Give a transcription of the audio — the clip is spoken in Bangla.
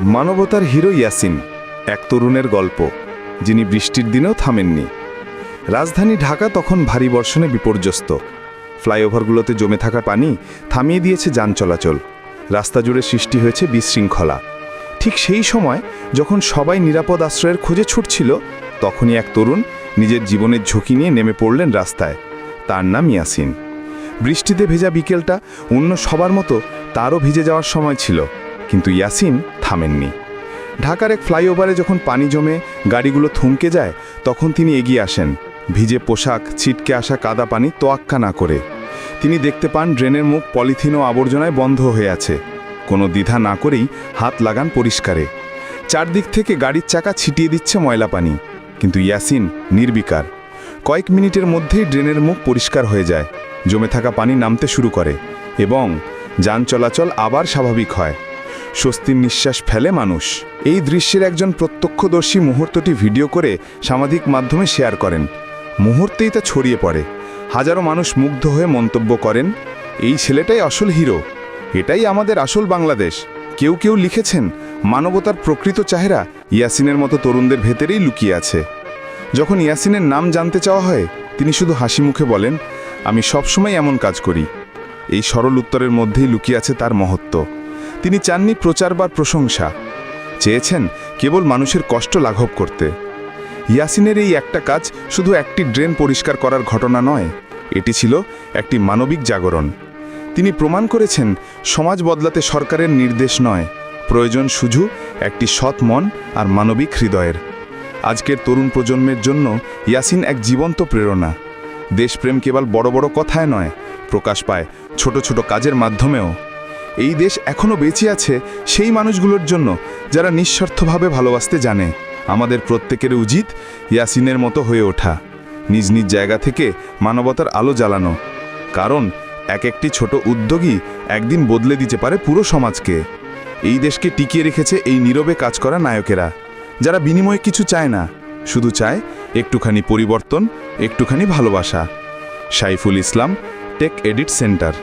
মানবতার হিরো ইয়াসিন, এক তরুণের গল্প, যিনি বৃষ্টির দিনেও থামেননি। রাজধানী ঢাকা তখন ভারী বর্ষণে বিপর্যস্ত। ফ্লাইওভারগুলোতে জমে থাকা পানি থামিয়ে দিয়েছে যান চলাচল। রাস্তা জুড়ে সৃষ্টি হয়েছে বিশৃঙ্খলা। ঠিক সেই সময়, যখন সবাই নিরাপদ আশ্রয়ের খোঁজে ছুটছিল, তখনই এক তরুণ নিজের জীবনের ঝুঁকি নিয়ে নেমে পড়লেন রাস্তায়। তার নাম ইয়াসিন। বৃষ্টিতে ভেজা বিকেলটা অন্য সবার মতো তারও ভিজে যাওয়ার সময় ছিল। কিন্তু ইয়াসিন থামেননি। ঢাকার এক ফ্লাইওভারে যখন পানি জমে গাড়িগুলো থমকে যায়, তখন তিনি এগিয়ে আসেন। ভিজে পোশাক, ছিটকে আসা কাদা পানি তোয়াক্কা না করে। তিনি দেখতে পান ড্রেনের মুখ পলিথিন ও আবর্জনায় বন্ধ হয়ে আছে। কোনো দ্বিধা না করেই হাত লাগান পরিষ্কারে। চারদিক থেকে গাড়ির চাকা ছিটিয়ে দিচ্ছে ময়লা পানি। কিন্তু ইয়াসিন নির্বিকার। কয়েক মিনিটের মধ্যেই ড্রেনের মুখ পরিষ্কার হয়ে যায়। জমে থাকা পানি নামতে শুরু করে এবং যান চলাচল আবার স্বাভাবিক হয়। স্বস্তির নিঃশ্বাস ফেলে মানুষ। এই দৃশ্যের একজন প্রত্যক্ষদর্শী মুহূর্তটি ভিডিও করে সামাজিক মাধ্যমে শেয়ার করেন। মুহূর্তেই তা ছড়িয়ে পড়ে। হাজারো মানুষ মুগ্ধ হয়ে মন্তব্য করেন, এই ছেলেটাই আসল হিরো। এটাই আমাদের আসল বাংলাদেশ। কেউ কেউ লিখেছেন, মানবতার প্রকৃত চাহেরা ইয়াসিনের মতো তরুণদের ভেতরেই লুকিয়ে আছে। যখন ইয়াসিনের নাম জানতে চাওয়া হয়, তিনি শুধু হাসি মুখে বলেন, আমি সবসময় এমন কাজ করি। এই সরল উত্তরের মধ্যেই লুকিয়ে আছে তার মহত্ব। তিনি চাননি প্রচার বা প্রশংসা। চেয়েছেন কেবল মানুষের কষ্ট লাঘব করতে। ইয়াসিনের এই একটা কাজ শুধু একটি ড্রেন পরিষ্কার করার ঘটনা নয়, এটি ছিল একটি মানবিক জাগরণ। তিনি প্রমাণ করেছেন, সমাজ বদলাতে সরকারের নির্দেশ নয়, প্রয়োজন শুধু একটি সৎ মন আর মানবিক হৃদয়ের। আজকের তরুণ প্রজন্মের জন্য ইয়াসিন এক জীবন্ত প্রেরণা। দেশপ্রেম কেবল বড় বড় কথায় নয়, প্রকাশ পায় ছোট ছোট কাজের মাধ্যমেও। এই দেশ এখনও বেঁচে আছে সেই মানুষগুলোর জন্য যারা নিঃস্বার্থভাবে ভালোবাসতে জানে। আমাদের প্রত্যেকের উচিত ইয়াসিনের মতো হয়ে ওঠা, নিজ নিজ জায়গা থেকে মানবতার আলো জ্বালানো। কারণ এক একটি ছোট উদ্যোগই একদিন বদলে দিতে পারে পুরো সমাজকে। এই দেশকে টিকিয়ে রেখেছে এই নীরবে কাজ করা নায়কেরা, যারা বিনিময়ে কিছু চায় না, শুধু চায় একটুখানি পরিবর্তন, একটুখানি ভালোবাসা। Saiful Islam, tech edit centre.